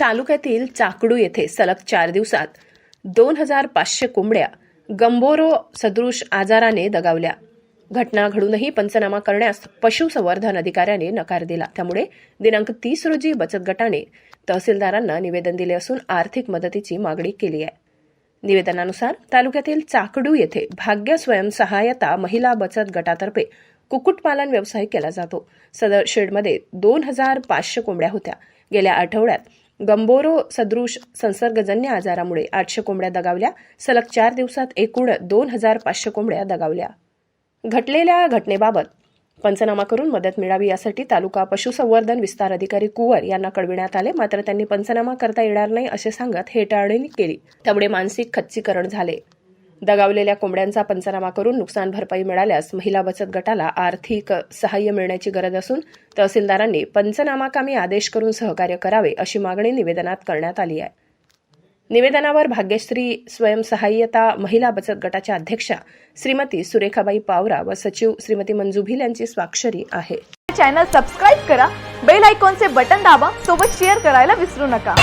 तालुक्यातील चाकडू येथे सलग चार दिवसात दोन हजार पाचशे कोंबड्या गंबोरो सदृश आजाराने दगावल्या. घटना घडूनही पंचनामा करण्यास पशुसंवर्धन अधिकाऱ्याने नकार दिला. त्यामुळे दिनांक तीस रोजी बचत गटाने तहसीलदारांना निवेदन दिले असून आर्थिक मदतीची मागणी केली आहे. निवेदनानुसार तालुक्यातील चाकडू येथे भाग्य स्वयंसहायता महिला बचत गटातर्फे कुक्कुटपालन व्यवसाय केला जातो. सदर शेडमध्ये दोन हजार पाचशे कोंबड्या होत्या. गेल्या आठवड्यात गंबोरो सदृश संसर्गजन्य आजारामुळे आठशे कोंबड्या दगावल्या. सलग चार दिवसात एकूण दोन हजार पाचशे कोंबड्या दगावल्या. घटलेल्या घटनेबाबत पंचनामा करून मदत मिळावी यासाठी तालुका पशुसंवर्धन विस्तार अधिकारी कुवर यांना कळविण्यात आले. मात्र त्यांनी पंचनामा करता येणार नाही असे सांगत हेटाळणी केली. त्यामुळे मानसिक खच्चीकरण झाले. दगावलेल्या कोंबड्यांचा पंचनामा करून नुकसान भरपाई मिळाल्यास महिला बचत गटाला आर्थिक सहाय्य मिळण्याची गरज असून तहसीलदारांनी पंचनामाकामी आदेश करून सहकार्य करावे अशी मागणी निवेदनात करण्यात आली आहे. निवेदनावर भाग्यश्री स्वयंसहाय्यता महिला बचत गटाच्या अध्यक्षा श्रीमती सुरेखाबाई पावरा व सचिव श्रीमती मंजू भिल यांची स्वाक्षरी आहे. चॅनल सबस्क्राईब करा बेल आयकॉनचे बटन दाबा सोबत शेअर करायला विसरू नका.